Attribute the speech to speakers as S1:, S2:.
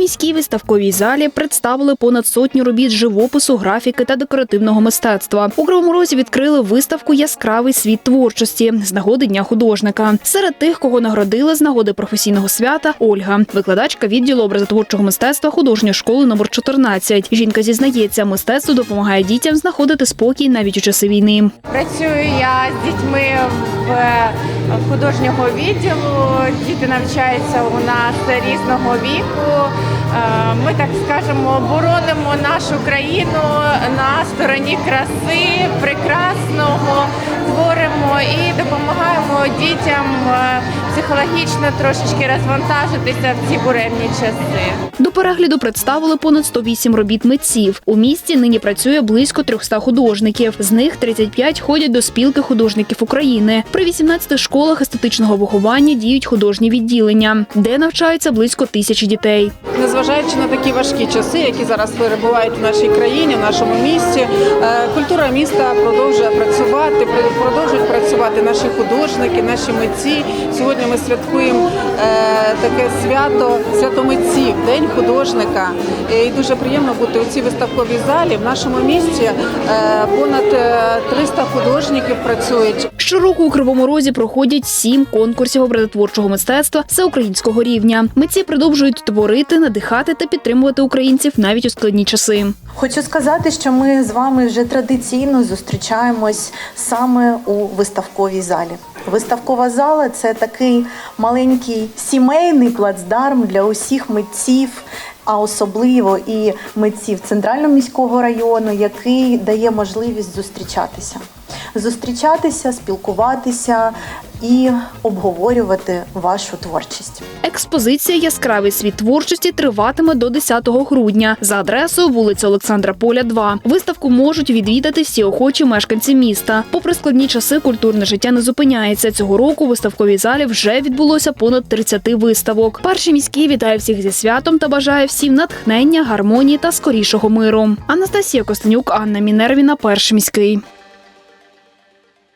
S1: міській виставковій залі представили понад сотню робіт живопису, графіки та декоративного мистецтва. У Кривому Розі відкрили виставку Яскравий світ творчості з нагоди дня художника. Серед тих, кого нагородили з нагоди професійного свята, Ольга, викладачка відділу образотворчого мистецтва художньої школи номер 14. Жінка зізнається, мистецтво допомагає дітям знаходити спокій навіть у часи війни.
S2: Працюю я з дітьми в е, художнього відділу. Діти навчаються у нас різного віку. Е, Ми так скажемо, боронимо нашу країну на стороні краси, прекрасного, творимо і допомагаємо дітям е, психологічно трошечки розвантажитися в ці буремні часи.
S1: До перегляду представили понад 108 робіт митців. У місті нині працює близько 300 художників. З них 35 ходять до спілки художників України. При 18 школах естетичного виховання діють художні відділення, де навчаються близько тисячі дітей.
S3: Незважаючи на такі важкі часи, які зараз перебувають в нашій країні, в нашому місті, е, культура міста продовжує працювати, продовжують працювати наші художники, наші митці. Сьогодні ми святкуємо е, таке свято, свято митців, День художника. І дуже приємно бути у цій виставковій залі. В нашому місті е, понад е, 300 художників працюють.
S1: Щороку у Кривому Розі проходять сім конкурсів образотворчого мистецтва всеукраїнського рівня. Митці продовжують творити, надихати та підтримувати українців навіть у складні часи.
S4: Хочу сказати, що ми з вами вже традиційно зустрічаємось саме у виставковій залі. Виставкова зала це такий маленький сімейний плацдарм для усіх митців, а особливо і митців центрального міського району, який дає можливість зустрічатися. Зустрічатися, спілкуватися і обговорювати вашу творчість.
S1: Експозиція Яскравий світ творчості триватиме до 10 грудня за адресою вулиця Олександра Поля, 2. Виставку можуть відвідати всі охочі мешканці міста. Попри складні часи, культурне життя не зупиняється. Цього року у виставковій залі вже відбулося понад 30 виставок. Перший міський вітає всіх зі святом та бажає всім натхнення, гармонії та скорішого миру. Анастасія Костенюк, Анна Мінервіна, перший міський.